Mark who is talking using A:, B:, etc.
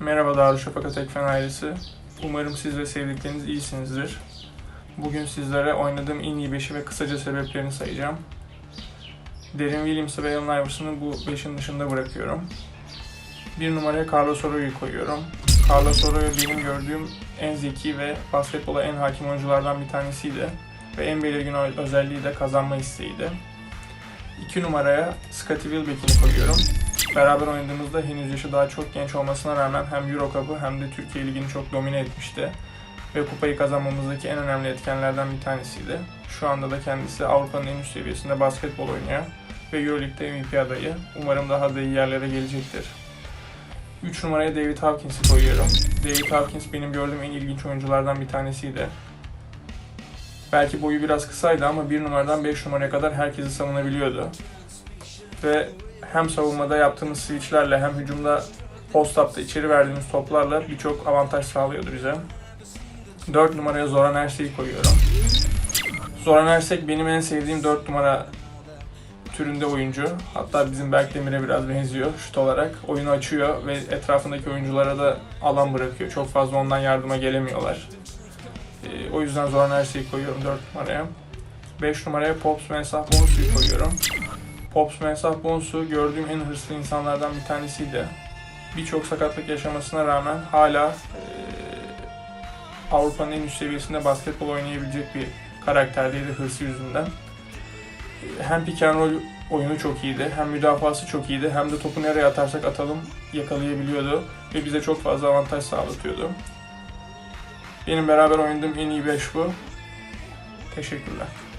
A: Merhaba Darüşşafaka Tekfen ailesi. Umarım siz ve sevdikleriniz iyisinizdir. Bugün sizlere oynadığım en iyi beşi ve kısaca sebeplerini sayacağım. Derin Williams'ı ve Allen Iverson'ı bu beşin dışında bırakıyorum. Bir numaraya Carlos Arroyo'yu koyuyorum. Carlos Arroyo benim gördüğüm en zeki ve basketbola en hakim oyunculardan bir tanesiydi. Ve en belirgin özelliği de kazanma isteğiydi. İki numaraya Scottie Wilbeck'ini koyuyorum. Beraber oynadığımızda henüz yaşı daha çok genç olmasına rağmen hem Euro Cup'ı hem de Türkiye Ligi'ni çok domine etmişti. Ve kupayı kazanmamızdaki en önemli etkenlerden bir tanesiydi. Şu anda da kendisi Avrupa'nın en üst seviyesinde basketbol oynuyor ve Euroleague'de MVP adayı. Umarım daha da iyi yerlere gelecektir. 3 numaraya David Hawkins'i koyuyorum. David Hawkins benim gördüğüm en ilginç oyunculardan bir tanesiydi. Belki boyu biraz kısaydı ama 1 numaradan 5 numaraya kadar herkesi savunabiliyordu. Ve hem savunmada yaptığımız switchlerle hem hücumda post-up'ta içeri verdiğimiz toplarla birçok avantaj sağlıyordu bize. 4 numaraya Zoran Ersek'i koyuyorum. Zoran Ersek benim en sevdiğim 4 numara türünde oyuncu. Hatta bizim Berk Demir'e biraz benziyor şut olarak. Oyunu açıyor ve etrafındaki oyunculara da alan bırakıyor. Çok fazla ondan yardıma gelemiyorlar. Ee, o yüzden Zoran Ersek'i koyuyorum 4 numaraya. 5 numaraya Pops Mensah Bonsu'yu koyuyorum. Pops Mensah Bonsu gördüğüm en hırslı insanlardan bir tanesiydi. Birçok sakatlık yaşamasına rağmen hala e, Avrupa'nın en üst seviyesinde basketbol oynayabilecek bir karakterdeydi hırsı yüzünden. Hem pick and roll oyunu çok iyiydi, hem müdafası çok iyiydi, hem de topu nereye atarsak atalım yakalayabiliyordu ve bize çok fazla avantaj sağlatıyordu. Benim beraber oynadığım en iyi 5 bu. Teşekkürler.